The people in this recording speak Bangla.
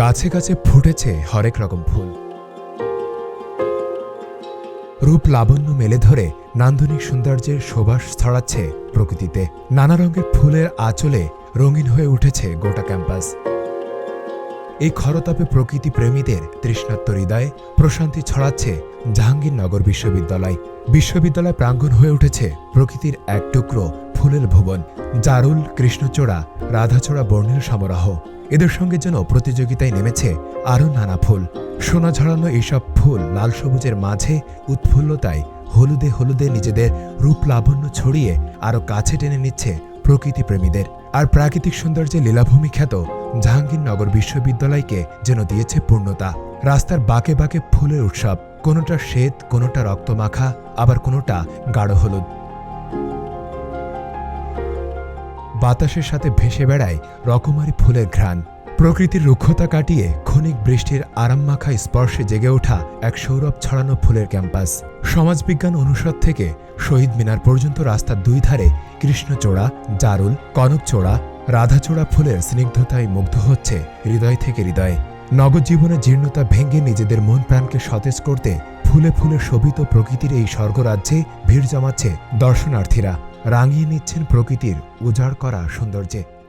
গাছে গাছে ফুটেছে হরেক রকম ফুল। রূপ লাবণ্য মেলে ধরে নান্দনিক সৌন্দর্যের সুবাস ছড়াচ্ছে প্রকৃতিতে। নানা রঙের ফুলের আঁচলে রঙিন হয়ে উঠেছে গোটা ক্যাম্পাস। এই খরতাপে প্রকৃতি প্রেমীদের তৃষ্ণাত্ম হৃদয়ে প্রশান্তি ছড়াচ্ছে জাহাঙ্গীরনগর বিশ্ববিদ্যালয়। বিশ্ববিদ্যালয় প্রাঙ্গণ হয়ে উঠেছে প্রকৃতির এক টুকরো ফুলের ভুবন, জারুল, কৃষ্ণচূড়া, রাধাচূড়া বর্ণের সমারোহ। এদের সঙ্গে যেন প্রতিযোগিতায় নেমেছে আরও নানা ফুল। সোনা ঝরানো এইসব ফুল লাল সবুজের মাঝে উৎফুল্লতায় হলুদে হলুদে নিজেদের রূপ লাবণ্য ছড়িয়ে আরও কাছে টেনে নিচ্ছে প্রকৃতি প্রেমীদের আর প্রাকৃতিক সৌন্দর্যে লীলাভূমি খ্যাত জাহাঙ্গীরনগর বিশ্ববিদ্যালয়কে যেন দিয়েছে পূর্ণতা। রাস্তার বাঁকে বাঁকে ফুলের উৎসব, কোনোটা শ্বেত, কোনোটা রক্তমাখা, আবার কোনোটা গাঢ় হলুদ। বাতাসের সাথে ভেসে বেড়ায় রকমারি ফুলের ঘ্রাণ। প্রকৃতির রুক্ষতা কাটিয়ে ক্ষণিক বৃষ্টির আরামমাখা স্পর্শে জেগে ওঠা এক সৌরভ ছড়ানো ফুলের ক্যাম্পাস। সমাজবিজ্ঞান অনুষদ থেকে শহীদ মিনার পর্যন্ত রাস্তার দুই ধারে কৃষ্ণচূড়া, জারুল, কনকচূড়া, রাধাচূড়া ফুলের স্নিগ্ধতায় মুগ্ধ হচ্ছে হৃদয় থেকে হৃদয়ে। নগদ জীর্ণতা ভেঙে নিজেদের মন প্রাণকে সতেজ করতে ফুলে ফুলে শোভিত প্রকৃতির এই স্বর্গরাজ্যে ভিড় জমাচ্ছে দর্শনার্থীরা। রাঙিয়ে নিচ্ছেন প্রকৃতির উজাড় করা সৌন্দর্যে।